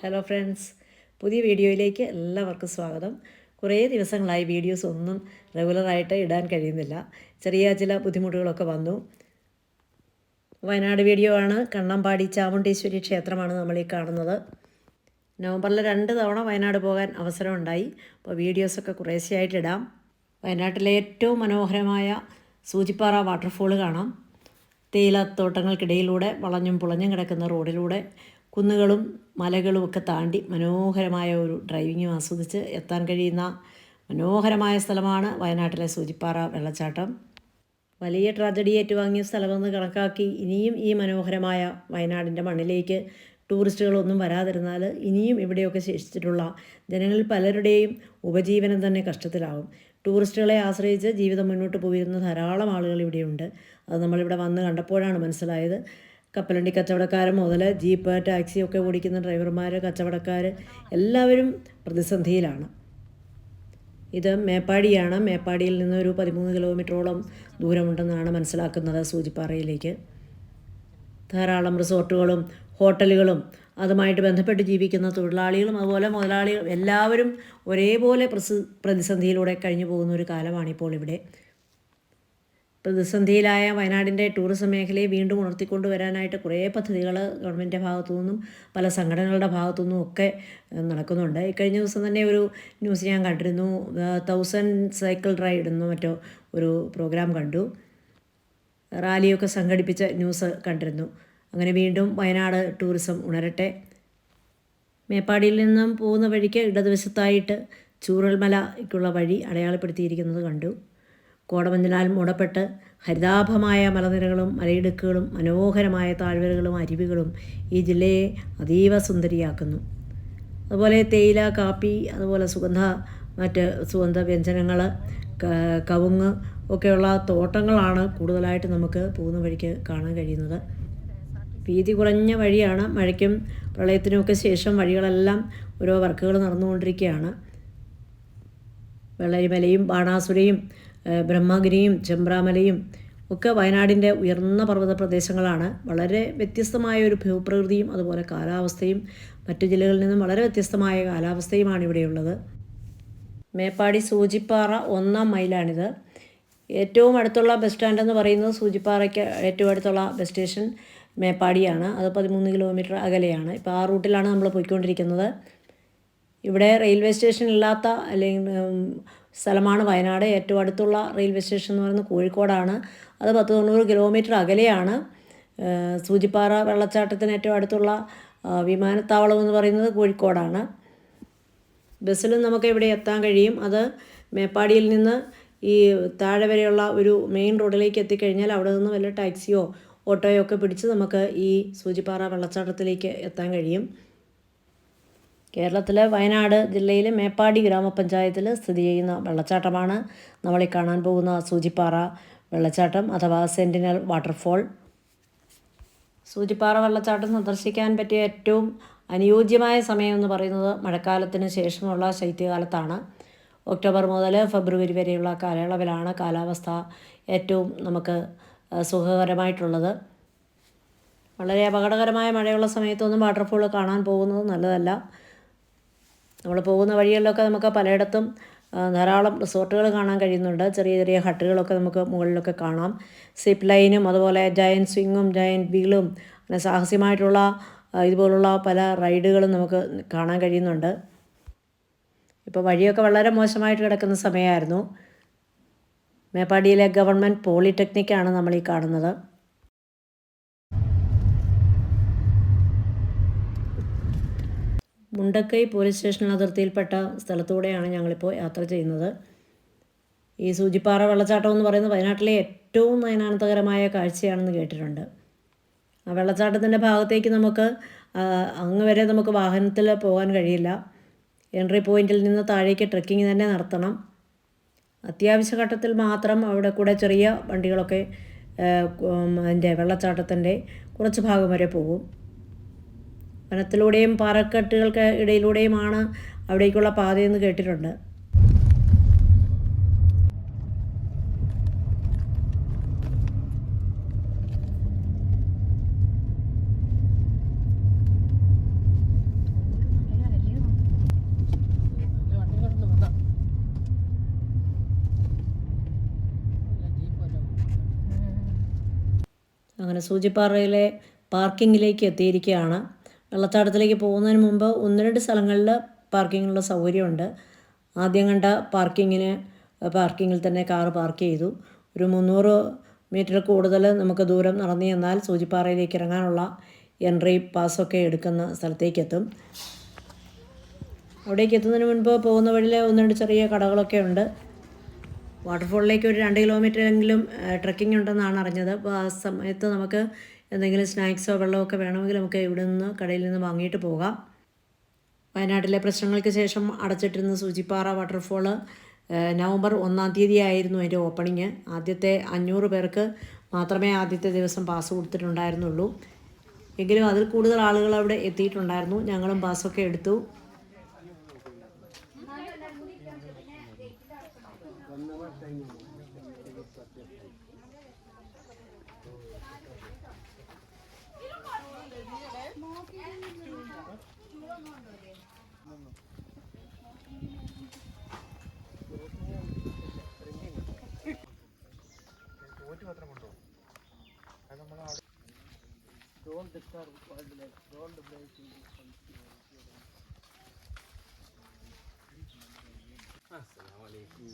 Hello friends പുതിയ വീഡിയോയിലേക്ക് എല്ലാവർക്കും സ്വാഗതം. കുറേ ദിവസങ്ങളായി വീഡിയോസ് ഒന്നും റെഗുലറായിട്ട് ഇടാൻ കഴിയുന്നില്ല. ചെറിയ ചില ബുദ്ധിമുട്ടുകളൊക്കെ വന്നു. വയനാട് വീഡിയോ ആണ്. കണ്ണമ്പാടി ചാമുണ്ടീശ്വരി ക്ഷേത്രമാണ് നമ്മൾ ഈ കാണുന്നത്. നവംബറിൽ രണ്ട് തവണ വയനാട് പോകാൻ അവസരമുണ്ടായി. അപ്പോൾ വീഡിയോസൊക്കെ കുറേശ്ശെയായിട്ട് ഇടാം. വയനാട്ടിലെ ഏറ്റവും മനോഹരമായ സൂചിപ്പാറ വാട്ടർഫോൾ കാണാം. തേയിലത്തോട്ടങ്ങൾക്കിടയിലൂടെ വളഞ്ഞും പുളഞ്ഞും കിടക്കുന്ന റോഡിലൂടെ കുന്നുകളും മലകളും ഒക്കെ താണ്ടി മനോഹരമായ ഒരു ഡ്രൈവിങ്ങും ആസ്വദിച്ച് എത്താൻ കഴിയുന്ന മനോഹരമായ സ്ഥലമാണ് വയനാട്ടിലെ സൂചിപ്പാറ വെള്ളച്ചാട്ടം. വലിയ ട്രാജഡി ഏറ്റുവാങ്ങിയ സ്ഥലമെന്ന് കണക്കാക്കി ഇനിയും ഈ മനോഹരമായ വയനാടിന്റെ മണ്ണിലേക്ക് ടൂറിസ്റ്റുകളൊന്നും വരാതിരുന്നാൽ ഇനിയും ഇവിടെയൊക്കെ ശേഷിച്ചിട്ടുള്ള ജനങ്ങളിൽ പലരുടെയും ഉപജീവനം തന്നെ കഷ്ടത്തിലാവും ടൂറിസ്റ്റുകളെ ആശ്രയിച്ച് ജീവിതം മുന്നോട്ട് പോയിരുന്ന ധാരാളം ആളുകൾ ഇവിടെയുണ്ട്. അത് നമ്മളിവിടെ വന്ന് കണ്ടപ്പോഴാണ് മനസ്സിലായത്. കപ്പലണ്ടി കച്ചവടക്കാർ മുതൽ ജീപ്പ് ടാക്സി ഒക്കെ ഓടിക്കുന്ന ഡ്രൈവർമാർ കച്ചവടക്കാർ എല്ലാവരും പ്രതിസന്ധിയിലാണ്. ഇത് മേപ്പാടിയാണ്. മേപ്പാടിയിൽ നിന്ന് ഒരു പതിമൂന്ന് കിലോമീറ്ററോളം ദൂരമുണ്ടെന്നാണ് മനസ്സിലാക്കുന്നത് സൂചിപ്പാറയിലേക്ക്. ധാരാളം റിസോർട്ടുകളും ഹോട്ടലുകളും അതുമായിട്ട് ബന്ധപ്പെട്ട് ജീവിക്കുന്ന തൊഴിലാളികളും അതുപോലെ മുതലാളികളും എല്ലാവരും ഒരേപോലെ പ്രതിസന്ധിയിലൂടെ കഴിഞ്ഞു പോകുന്ന ഒരു കാലമാണിപ്പോൾ ഇവിടെ. പ്രതിസന്ധിയിലായ വയനാടിന്റെ ടൂറിസം മേഖലയെ വീണ്ടും ഉണർത്തിക്കൊണ്ടുവരാനായിട്ട് കുറേ പദ്ധതികൾ ഗവൺമെന്റിന്റെ ഭാഗത്തു നിന്നും പല സംഘടനകളുടെ ഭാഗത്തു നിന്നും ഒക്കെ നടക്കുന്നുണ്ട്. ഇക്കഴിഞ്ഞ ദിവസം തന്നെ ഒരു ന്യൂസ് ഞാൻ കണ്ടിരുന്നു. തൗസൻഡ് സൈക്കിൾ റൈഡ് എന്നോ മറ്റോ ഒരു പ്രോഗ്രാം കണ്ടു. റാലിയൊക്കെ സംഘടിപ്പിച്ച ന്യൂസ് കണ്ടിരുന്നു. അങ്ങനെ വീണ്ടും വയനാട് ടൂറിസം ഉണരട്ടെ. മേപ്പാടിയിൽ നിന്നും പോകുന്ന വഴിക്ക് ഇടതുവശത്തായിട്ട് ചൂറൽമലയ്ക്കുള്ള വഴി അടയാളപ്പെടുത്തിയിരിക്കുന്നത് കണ്ടു. കോടമഞ്ഞിനാൽ മൂടപ്പെട്ട് ഹരിതാഭമായ മലനിരകളും മലയിടുക്കുകളും മനോഹരമായ താഴ്വരകളും അരുവികളും ഈ ജില്ലയെ അതീവ സുന്ദരിയാക്കുന്നു. അതുപോലെ തേയില കാപ്പി അതുപോലെ സുഗന്ധ മറ്റ് സുഗന്ധ വ്യഞ്ജനങ്ങൾ കവുങ്ങ് ഒക്കെയുള്ള തോട്ടങ്ങളാണ് കൂടുതലായിട്ട് നമുക്ക് പോകുന്ന വഴിക്ക് കാണാൻ കഴിയുന്നത്. വീതി കുറഞ്ഞ വഴിയാണ് മഴയ്ക്കും പ്രളയത്തിനുമൊക്കെ ശേഷം വഴികളെല്ലാം ഓരോ വർക്കുകൾ നടന്നുകൊണ്ടിരിക്കുകയാണ്. വെള്ളരിമലയും ബാണാസുരയും ബ്രഹ്മഗിരിയും ചെമ്പ്രാമലയും ഒക്കെ വയനാടിന്റെ ഉയർന്ന പർവത പ്രദേശങ്ങളാണ്. വളരെ വ്യത്യസ്തമായ ഒരു ഭൂപ്രകൃതിയും അതുപോലെ കാലാവസ്ഥയും മറ്റു ജില്ലകളിൽ നിന്നും വളരെ വ്യത്യസ്തമായ കാലാവസ്ഥയുമാണ് ഇവിടെയുള്ളത് മേപ്പാടി സൂചിപ്പാറ ഒന്നാം മൈലാണിത്. ഏറ്റവും അടുത്തുള്ള ബസ് സ്റ്റാൻഡ് എന്ന് പറയുന്നത് സൂചിപ്പാറയ്ക്ക് ഏറ്റവും അടുത്തുള്ള ബസ് സ്റ്റേഷൻ മേപ്പാടിയാണ്. അത് പതിമൂന്ന് കിലോമീറ്റർ അകലെയാണ്. ഇപ്പോൾ ആ റൂട്ടിലാണ് നമ്മൾ പോയിക്കൊണ്ടിരിക്കുന്നത്. ഇവിടെ റെയിൽവേ സ്റ്റേഷൻ ഇല്ലാത്ത അല്ലെങ്കിൽ സ്ഥലമാണ് വയനാട്. ഏറ്റവും അടുത്തുള്ള റെയിൽവേ സ്റ്റേഷൻ എന്ന് പറയുന്നത് കോഴിക്കോടാണ്. അത് പത്ത് തൊണ്ണൂറ് കിലോമീറ്റർ അകലെയാണ്. സൂചിപ്പാറ വെള്ളച്ചാട്ടത്തിന് ഏറ്റവും അടുത്തുള്ള വിമാനത്താവളം എന്ന് പറയുന്നത് കോഴിക്കോടാണ്. ബസ്സിലും നമുക്ക് ഇവിടെ എത്താൻ കഴിയും. അത് മേപ്പാടിയിൽ നിന്ന് ഈ താഴെ വരെയുള്ള ഒരു മെയിൻ റോഡിലേക്ക് എത്തിക്കഴിഞ്ഞാൽ അവിടെ നിന്ന് വല്ല ടാക്സിയോ ഓട്ടോയോ ഒക്കെ പിടിച്ച് നമുക്ക് ഈ സൂചിപ്പാറ വെള്ളച്ചാട്ടത്തിലേക്ക് എത്താൻ കഴിയും. കേരളത്തിലെ വയനാട് ജില്ലയിലെ മേപ്പാടി ഗ്രാമപഞ്ചായത്തിൽ സ്ഥിതി ചെയ്യുന്ന വെള്ളച്ചാട്ടമാണ്. നമ്മളീ കാണാൻ പോകുന്ന സൂചിപ്പാറ വെള്ളച്ചാട്ടം അഥവാ സെന്റിനൽ വാട്ടർഫോൾ. സൂചിപ്പാറ വെള്ളച്ചാട്ടം സന്ദർശിക്കാൻ പറ്റിയ ഏറ്റവും അനുയോജ്യമായ സമയം എന്ന് പറയുന്നത് മഴക്കാലത്തിന് ശേഷമുള്ള ശൈത്യകാലത്താണ്. ഒക്ടോബർ മുതൽ ഫെബ്രുവരി വരെയുള്ള കാലയളവിലാണ് കാലാവസ്ഥ ഏറ്റവും നമുക്ക് സുഖകരമായിട്ടുള്ളത്. വളരെ അപകടകരമായ മഴയുള്ള സമയത്തൊന്നും വാട്ടർഫോൾ കാണാൻ പോകുന്നത് നല്ലതല്ല. നമ്മൾ പോകുന്ന വഴികളിലൊക്കെ നമുക്ക് പലയിടത്തും ധാരാളം റിസോർട്ടുകൾ കാണാൻ കഴിയുന്നുണ്ട്. ചെറിയ ചെറിയ ഹട്ടുകളൊക്കെ നമുക്ക് മുകളിലൊക്കെ കാണാം. സിപ്പ് ലൈനും അതുപോലെ ജയൻ സ്വിങ്ങും ജയൻ വീലും അങ്ങനെ സാഹസ്യമായിട്ടുള്ള ഇതുപോലുള്ള പല റൈഡുകളും നമുക്ക് കാണാൻ കഴിയുന്നുണ്ട്. ഇപ്പോൾ വഴിയൊക്കെ വളരെ മോശമായിട്ട് കിടക്കുന്ന സമയമായിരുന്നു. മേപ്പാടിയിലെ ഗവൺമെന്റ് പോളിടെക്നിക്കാണ് നമ്മൾ ഈ കാണുന്നത്. മുണ്ടക്കൈ പോലീസ് സ്റ്റേഷൻ അതിർത്തിയിൽപ്പെട്ട സ്ഥലത്തൂടെയാണ് ഞങ്ങളിപ്പോൾ യാത്ര ചെയ്യുന്നത്. ഈ സൂചിപ്പാറ വെള്ളച്ചാട്ടം എന്ന് പറയുന്നത് വയനാട്ടിലെ ഏറ്റവും നയനാനന്ദകരമായ കാഴ്ചയാണെന്ന് കേട്ടിട്ടുണ്ട്. ആ വെള്ളച്ചാട്ടത്തിന്റെ ഭാഗത്തേക്ക് നമുക്ക് അങ്ങ് വരെ നമുക്ക് വാഹനത്തിൽ പോകാൻ കഴിയില്ല. എൻട്രി പോയിന്റിൽ നിന്ന് താഴേക്ക് ട്രക്കിംഗ് തന്നെ നടത്തണം. അത്യാവശ്യ ഘട്ടത്തിൽ മാത്രം അവിടെ കൂടെ ചെറിയ വണ്ടികളൊക്കെ അതിന്റെ വെള്ളച്ചാട്ടത്തിന്റെ കുറച്ച് ഭാഗം വരെ പോകും. വനത്തിലൂടെയും പാറക്കെട്ടുകൾക്ക് ഇടയിലൂടെയുമാണ് അവിടേക്കുള്ള പാതയെന്ന് കേട്ടിട്ടുണ്ട്. അങ്ങനെ സൂചിപ്പാറയിലെ പാർക്കിങ്ങിലേക്ക് എത്തിയിരിക്കുകയാണ്. വെള്ളച്ചാട്ടത്തിലേക്ക് പോകുന്നതിന് മുമ്പ് ഒന്ന് രണ്ട് സ്ഥലങ്ങളിൽ പാർക്കിങ്ങിനുള്ള സൗകര്യമുണ്ട്. ആദ്യം കണ്ട പാർക്കിങ്ങിന് പാർക്കിങ്ങിൽ തന്നെ കാറ് പാർക്ക് ചെയ്തു. ഒരു മുന്നൂറ് മീറ്റർ കൂടുതൽ നമുക്ക് ദൂരം നടന്നു ചെന്നാൽ സൂചിപ്പാറയിലേക്ക് ഇറങ്ങാനുള്ള എൻട്രി പാസ്സൊക്കെ എടുക്കുന്ന സ്ഥലത്തേക്ക് എത്തും അവിടേക്ക് എത്തുന്നതിന് മുൻപ് പോകുന്ന വഴിയിൽ ഒന്ന് രണ്ട് ചെറിയ കടകളൊക്കെ ഉണ്ട്. വാട്ടർഫോളിലേക്ക് ഒരു രണ്ട് കിലോമീറ്റർ എങ്കിലും ട്രക്കിംഗ് ഉണ്ടെന്നാണ് അറിഞ്ഞത്. അപ്പോൾ ആ സമയത്ത് നമുക്ക് എന്തെങ്കിലും സ്നാക്സോ വെള്ളമൊക്കെ വേണമെങ്കിൽ നമുക്ക് ഇവിടെ നിന്ന് കടയിൽ നിന്ന് വാങ്ങിയിട്ട് പോകാം. വയനാട്ടിലെ പ്രശ്നങ്ങൾക്ക് ശേഷം അടച്ചിട്ടിരുന്ന സൂചിപ്പാറ വാട്ടർഫോൾ നവംബർ ഒന്നാം തീയതി ആയിരുന്നു അതിന്റെ ഓപ്പണിങ് ആദ്യത്തെ അഞ്ഞൂറ് പേർക്ക് മാത്രമേ ആദ്യത്തെ ദിവസം പാസ് കൊടുത്തിട്ടുണ്ടായിരുന്നുള്ളൂ. എങ്കിലും അതിൽ കൂടുതൽ ആളുകൾ അവിടെ എത്തിയിട്ടുണ്ടായിരുന്നു. ഞങ്ങളും പാസ്സൊക്കെ എടുത്തു. Don't disturb wildlife. Don't break into Assalamualaikum.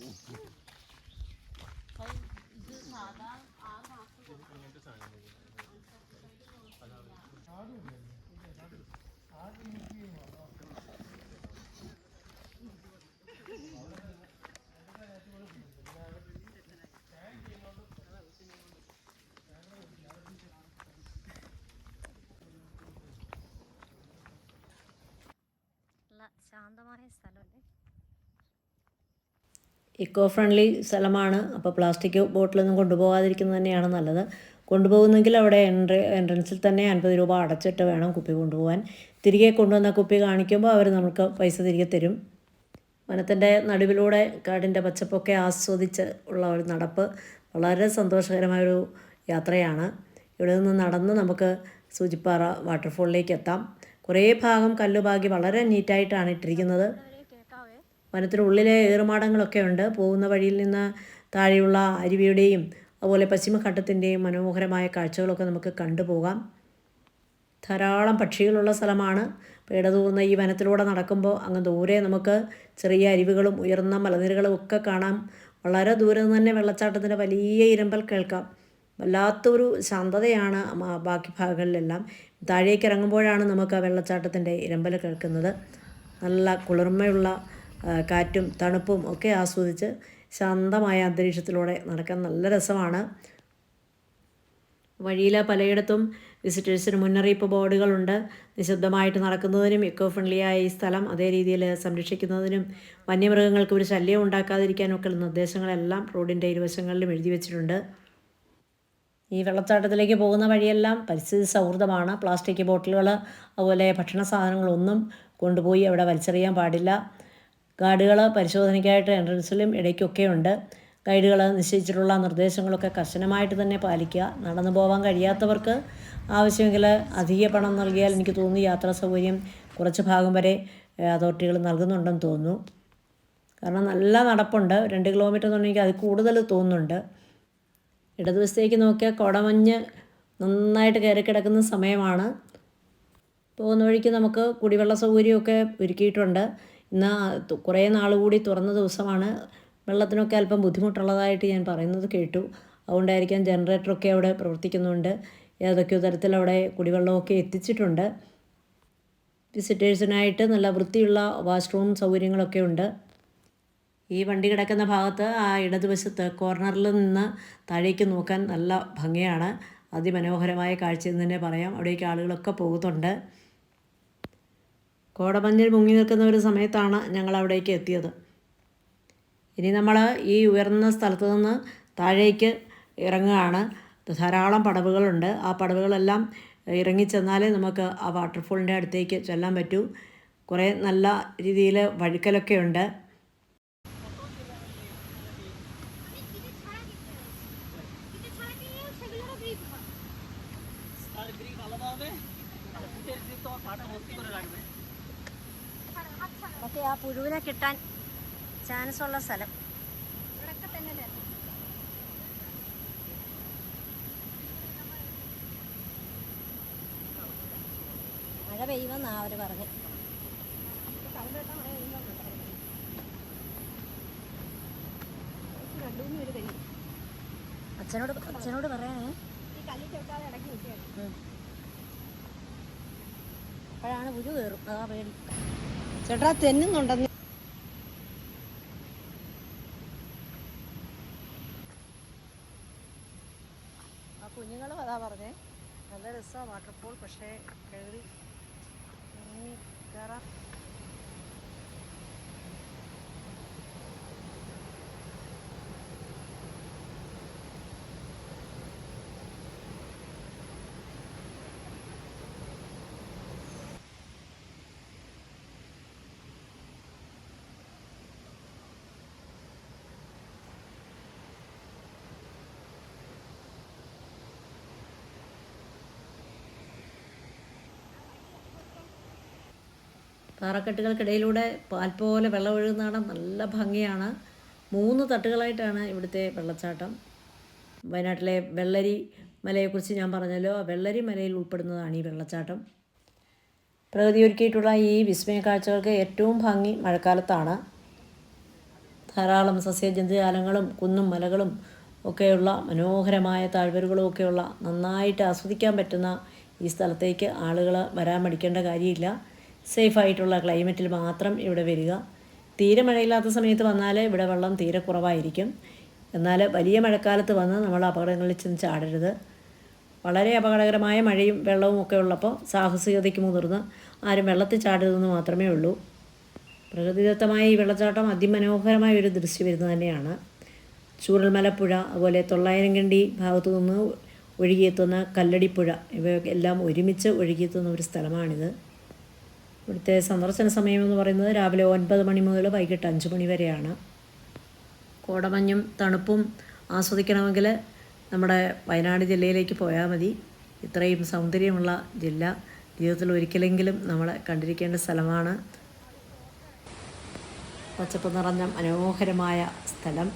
ശാന്തമായ സ്ഥലമല്ലേ? ഇക്കോ ഫ്രണ്ട്ലി സ്ഥലമാണ്. അപ്പോൾ പ്ലാസ്റ്റിക് ബോട്ടിലൊന്നും കൊണ്ടുപോകാതിരിക്കുന്നത് തന്നെയാണ് നല്ലത്. കൊണ്ടുപോകുന്നെങ്കിൽ അവിടെ എൻട്ര എൻട്രൻസിൽ തന്നെ അൻപത് രൂപ അടച്ചിട്ട് വേണം കുപ്പി കൊണ്ടുപോകാൻ. തിരികെ കൊണ്ടുവന്ന കുപ്പി കാണിക്കുമ്പോൾ അവർ നമുക്ക് പൈസ തിരികെ തരും. വനത്തിന്റെ നടുവിലൂടെ കാടിന്റെ പച്ചപ്പൊക്കെ ആസ്വദിച്ച് ഉള്ള ഒരു നടപ്പ് വളരെ സന്തോഷകരമായൊരു യാത്രയാണ്. ഇവിടെ നിന്ന് നടന്ന് നമുക്ക് സൂചിപ്പാറ വാട്ടർഫോളിലേക്ക് എത്താം. കുറേ ഭാഗം കല്ലുപാകി വളരെ നീറ്റായിട്ടാണ് ഇട്ടിരിക്കുന്നത്. വനത്തിനുള്ളിലെ ഏറുമാടങ്ങളൊക്കെ ഉണ്ട്. പോകുന്ന വഴിയിൽ നിന്ന് താഴെയുള്ള അരുവിയുടെയും അതുപോലെ പശ്ചിമഘട്ടത്തിന്റെയും മനോഹരമായ കാഴ്ചകളൊക്കെ നമുക്ക് കണ്ടുപോകാം. ധാരാളം പക്ഷികളുള്ള സ്ഥലമാണ്. പേട തൂർന്ന ഈ വനത്തിലൂടെ നടക്കുമ്പോൾ അങ്ങ് ദൂരെ നമുക്ക് ചെറിയ അരുവികളും ഉയർന്ന മലനിരകളും ഒക്കെ കാണാം. വളരെ ദൂരെ നിന്ന് തന്നെ വെള്ളച്ചാട്ടത്തിന്റെ വലിയ ഇരമ്പൽ കേൾക്കാം. വല്ലാത്തൊരു ശാന്തതയാണ് ബാക്കി ഭാഗങ്ങളിലെല്ലാം. താഴേക്ക് ഇറങ്ങുമ്പോഴാണ് നമുക്ക് ആ വെള്ളച്ചാട്ടത്തിന്റെ ഇരമ്പൽ കേൾക്കുന്നത്. നല്ല കുളിർമയുള്ള കാറ്റും തണുപ്പും ഒക്കെ ആസ്വദിച്ച് ശാന്തമായ അന്തരീക്ഷത്തിലൂടെ നടക്കാൻ നല്ല രസമാണ്. വഴിയിൽ പലയിടത്തും വിസിറ്റേഴ്സിന് മുന്നറിയിപ്പ് ബോർഡുകളുണ്ട്. നിശബ്ദമായിട്ട് നടക്കുന്നതിനും ഇക്കോ ഫ്രണ്ട്ലിയായ ഈ സ്ഥലം അതേ രീതിയിൽ സംരക്ഷിക്കുന്നതിനും വന്യമൃഗങ്ങൾക്ക് ഒരു ശല്യം ഉണ്ടാക്കാതിരിക്കാനും ഒക്കെ നിർദ്ദേശങ്ങളെല്ലാം റോഡിന്റെ ഇരുവശങ്ങളിലും എഴുതി വെച്ചിട്ടുണ്ട്. ഈ വെള്ളച്ചാട്ടത്തിലേക്ക് പോകുന്ന വഴിയെല്ലാം പരിസ്ഥിതി സൗഹൃദമാണ്. പ്ലാസ്റ്റിക് ബോട്ടിലുകൾ അതുപോലെ ഭക്ഷണ സാധനങ്ങളൊന്നും കൊണ്ടുപോയി അവിടെ വലിച്ചെറിയാൻ പാടില്ല. ഗാർഡുകൾ പരിശോധനയ്ക്കായിട്ട് എൻട്രൻസിലും ഇടയ്ക്കൊക്കെ ഉണ്ട്. ഗൈഡുകൾ നിശ്ചയിച്ചിട്ടുള്ള നിർദ്ദേശങ്ങളൊക്കെ കർശനമായിട്ട് തന്നെ പാലിക്കുക. നടന്നു പോകാൻ കഴിയാത്തവർക്ക് ആവശ്യമെങ്കിൽ അധിക പണം നൽകിയാൽ എനിക്ക് തോന്നുന്നു യാത്രാ സൗകര്യം കുറച്ച് ഭാഗം വരെ അതോറിറ്റികൾ നൽകുന്നുണ്ടെന്ന് തോന്നുന്നു. കാരണം നല്ല നടപ്പുണ്ട്. രണ്ട് കിലോമീറ്റർ എന്ന് എന്നുണ്ടെങ്കിൽ അത് കൂടുതൽ തോന്നുന്നുണ്ട്. ഇടതുവശത്തേക്ക് നോക്കിയാൽ കുടമഞ്ഞ് നന്നായിട്ട് കയറി കിടക്കുന്ന സമയമാണ്. പോകുന്ന വഴിക്ക് നമുക്ക് കുടിവെള്ള സൗകര്യമൊക്കെ ഒരുക്കിയിട്ടുണ്ട്. ഇന്ന് കുറേ നാൾ കൂടി തുറന്ന ദിവസമാണ്. വെള്ളത്തിനൊക്കെ അല്പം ബുദ്ധിമുട്ടുള്ളതായിട്ട് ഞാൻ പറയുന്നത് കേട്ടു. അതുകൊണ്ടായിരിക്കാം ജനറേറ്ററൊക്കെ അവിടെ പ്രവർത്തിക്കുന്നുണ്ട്. ഏതൊക്കെയോ തരത്തിൽ അവിടെ കുടിവെള്ളമൊക്കെ എത്തിച്ചിട്ടുണ്ട്. വിസിറ്റേഴ്സിനായിട്ട് നല്ല വൃത്തിയുള്ള വാഷ്റൂം സൗകര്യങ്ങളൊക്കെ ഉണ്ട്. ഈ വണ്ടി കിടക്കുന്ന ഭാഗത്ത് ആ ഇടതുവശത്ത് കോർണറിൽ നിന്ന് താഴേക്ക് നോക്കാൻ നല്ല ഭംഗിയാണ്. അതിമനോഹരമായ കാഴ്ചയെന്ന് തന്നെ പറയാം. അവിടേക്ക് ആളുകളൊക്കെ പോകുന്നുണ്ട്. കോടമഞ്ഞിൽ മുങ്ങി നിൽക്കുന്ന ഒരു സമയത്താണ് ഞങ്ങൾ അവിടേക്ക് എത്തിയത്. ഇനി നമ്മൾ ഈ ഉയർന്ന സ്ഥലത്ത് നിന്ന് താഴേക്ക് ഇറങ്ങുകയാണ്. ധാരാളം പടവുകളുണ്ട്. ആ പടവുകളെല്ലാം ഇറങ്ങിച്ചെന്നാലേ നമുക്ക് ആ വാട്ടർഫോളിന്റെ അടുത്തേക്ക് ചെല്ലാൻ പറ്റൂ. കുറേ നല്ല രീതിയിൽ വഴുക്കലൊക്കെ ഉണ്ട്. রাখবে ഓക്കെ ആ പുഴുവിനെ കിട്ടാൻ ചാൻസ് ഉള്ള സ്ഥലം. മഴ പെയ്യുമെന്നാ അവർ പറഞ്ഞു. അച്ഛനോട് അച്ഛനോട് പറയാനേ. അപ്പോഴാണ് പുഴു കയറും അതാ പേടി. ചേട്ടാ തെന്നുന്നുണ്ടെന്ന്. ആ കുഞ്ഞുങ്ങളും അതാ പറഞ്ഞേ. നല്ല രസമാണ് വാട്ടർഫോൾ പക്ഷേ കയറി കയറാം പാറക്കെട്ടുകൾക്കിടയിലൂടെ പാൽ പോലെ വെള്ളം ഒഴുകുന്നതാണ് നല്ല ഭംഗിയാണ്. മൂന്ന് തട്ടുകളായിട്ടാണ് ഇവിടുത്തെ വെള്ളച്ചാട്ടം. വയനാട്ടിലെ വെള്ളരി മലയെക്കുറിച്ച് ഞാൻ പറഞ്ഞല്ലോ. വെള്ളരി മലയിൽ ഉൾപ്പെടുന്നതാണ് ഈ വെള്ളച്ചാട്ടം. പ്രകൃതി ഒരുക്കിയിട്ടുള്ള ഈ വിസ്മയ കാഴ്ചകൾക്ക് ഏറ്റവും ഭംഗി മഴക്കാലത്താണ്. ധാരാളം സസ്യജന്തുജാലങ്ങളും കുന്നും മലകളും ഒക്കെയുള്ള മനോഹരമായ താഴ്വരകളും ഒക്കെയുള്ള നന്നായിട്ട് ആസ്വദിക്കാൻ പറ്റുന്ന ഈ സ്ഥലത്തേക്ക് ആളുകൾ വരാൻ മടിക്കേണ്ട കാര്യമില്ല. സേഫായിട്ടുള്ള ക്ലൈമറ്റിൽ മാത്രം ഇവിടെ വരിക. തീരെ മഴയില്ലാത്ത സമയത്ത് വന്നാൽ ഇവിടെ വെള്ളം തീരെ കുറവായിരിക്കും. എന്നാൽ വലിയ മഴക്കാലത്ത് വന്ന് നമ്മൾ അപകടങ്ങളിൽ ചെന്ന് ചാടരുത്. വളരെ അപകടകരമായ മഴയും വെള്ളവും ഒക്കെ ഉള്ളപ്പോൾ സാഹസികതയ്ക്ക് മുതിർന്ന് ആരും വെള്ളത്തിൽ ചാടരുതെന്ന് മാത്രമേ ഉള്ളൂ. പ്രകൃതിദത്തമായ ഈ വെള്ളച്ചാട്ടം അതിമനോഹരമായ ഒരു ദൃശ്യം വരുന്നത് തന്നെയാണ്. ചൂരൽമലപ്പുഴ അതുപോലെ തൊള്ളായിരം കണ്ടി ഭാഗത്തു നിന്ന് ഒഴുകിയെത്തുന്ന കല്ലടിപ്പുഴ ഇവയൊക്കെ എല്ലാം ഒരുമിച്ച് ഒഴുകിയെത്തുന്ന ഒരു സ്ഥലമാണിത്. ഇവിടുത്തെ സന്ദർശന സമയം എന്ന് പറയുന്നത് രാവിലെ ഒൻപത് മണി മുതൽ വൈകിട്ട് അഞ്ച് മണി വരെയാണ്. കോടമഞ്ഞും തണുപ്പും ആസ്വദിക്കണമെങ്കിൽ നമ്മുടെ വയനാട് ജില്ലയിലേക്ക് പോയാൽ മതി. ഇത്രയും സൗന്ദര്യമുള്ള ജില്ല. ജീവിതത്തിൽ ഒരിക്കലെങ്കിലും നമ്മൾ കണ്ടിരിക്കേണ്ട സ്ഥലമാണ്. പച്ചപ്പ് നിറഞ്ഞ മനോഹരമായ സ്ഥലം.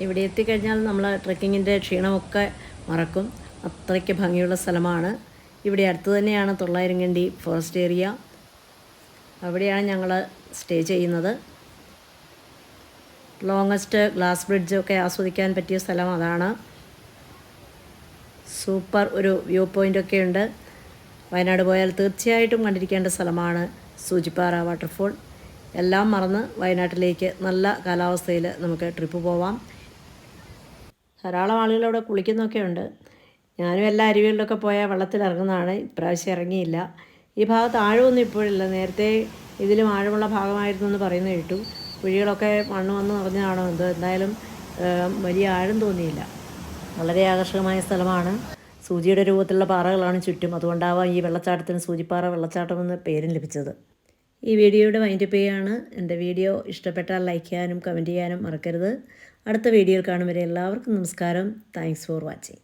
ഇവിടെ എത്തിക്കഴിഞ്ഞാൽ നമ്മൾ ട്രക്കിങ്ങിന്റെ ക്ഷീണമൊക്കെ മറക്കും. അത്രയ്ക്ക് ഭംഗിയുള്ള സ്ഥലമാണ്. ഇവിടെ അടുത്ത് തന്നെയാണ് തൊള്ളായിരം കണ്ടി ഫോറസ്റ്റ് ഏരിയ അവിടെയാണ് ഞങ്ങൾ സ്റ്റേ ചെയ്യുന്നത്. ലോങ്ങസ്റ്റ് ഗ്ലാസ് ബ്രിഡ്ജ് ഒക്കെ ആസ്വദിക്കാൻ പറ്റിയ സ്ഥലം അതാണ്. സൂപ്പർ ഒരു വ്യൂ പോയിന്റൊക്കെ ഉണ്ട്. വയനാട് പോയാൽ തീർച്ചയായിട്ടും കണ്ടിരിക്കേണ്ട സ്ഥലമാണ് സൂചിപ്പാറ വാട്ടർഫോൾ എല്ലാം മറന്ന് വയനാട്ടിലേക്ക് നല്ല കാലാവസ്ഥയിൽ നമുക്ക് ട്രിപ്പ് പോവാം. ധാരാളം ആളുകൾ അവിടെ കുളിക്കുന്നൊക്കെ ഉണ്ട്. ഞാനും എല്ലാ അരുവികളിലൊക്കെ പോയാൽ വെള്ളത്തിൽ ഇറങ്ങുന്നതാണ്. ഇപ്രാവശ്യം ഇറങ്ങിയില്ല. ഈ ഭാഗത്ത് ആഴമൊന്നും ഇപ്പോഴില്ല. നേരത്തെ ഇതിലും ആഴമുള്ള ഭാഗമായിരുന്നു എന്ന് പറയുന്നത് കേട്ടു. കുഴികളൊക്കെ മണ്ണ് വന്ന് നിറഞ്ഞതാണോ എന്തോ. എന്തായാലും വലിയ ആഴം തോന്നിയില്ല. വളരെ ആകർഷകമായ സ്ഥലമാണ്. സൂചിയുടെ രൂപത്തിലുള്ള പാറകളാണ് ചുറ്റും. അതുകൊണ്ടാവാം ഈ വെള്ളച്ചാട്ടത്തിന് സൂചിപ്പാറ വെള്ളച്ചാട്ടം എന്ന് പേരും ലഭിച്ചത്. ഈ വീഡിയോയുടെ വൈൻഡപ്പ് ചെയ്യാണ്. എന്റെ വീഡിയോ ഇഷ്ടപ്പെട്ടാൽ ലൈക്ക് ചെയ്യാനും കമന്റ് ചെയ്യാനും മറക്കരുത്. അടുത്ത വീഡിയോയിൽ കാണും വരെ എല്ലാവർക്കും നമസ്കാരം. Thanks for watching.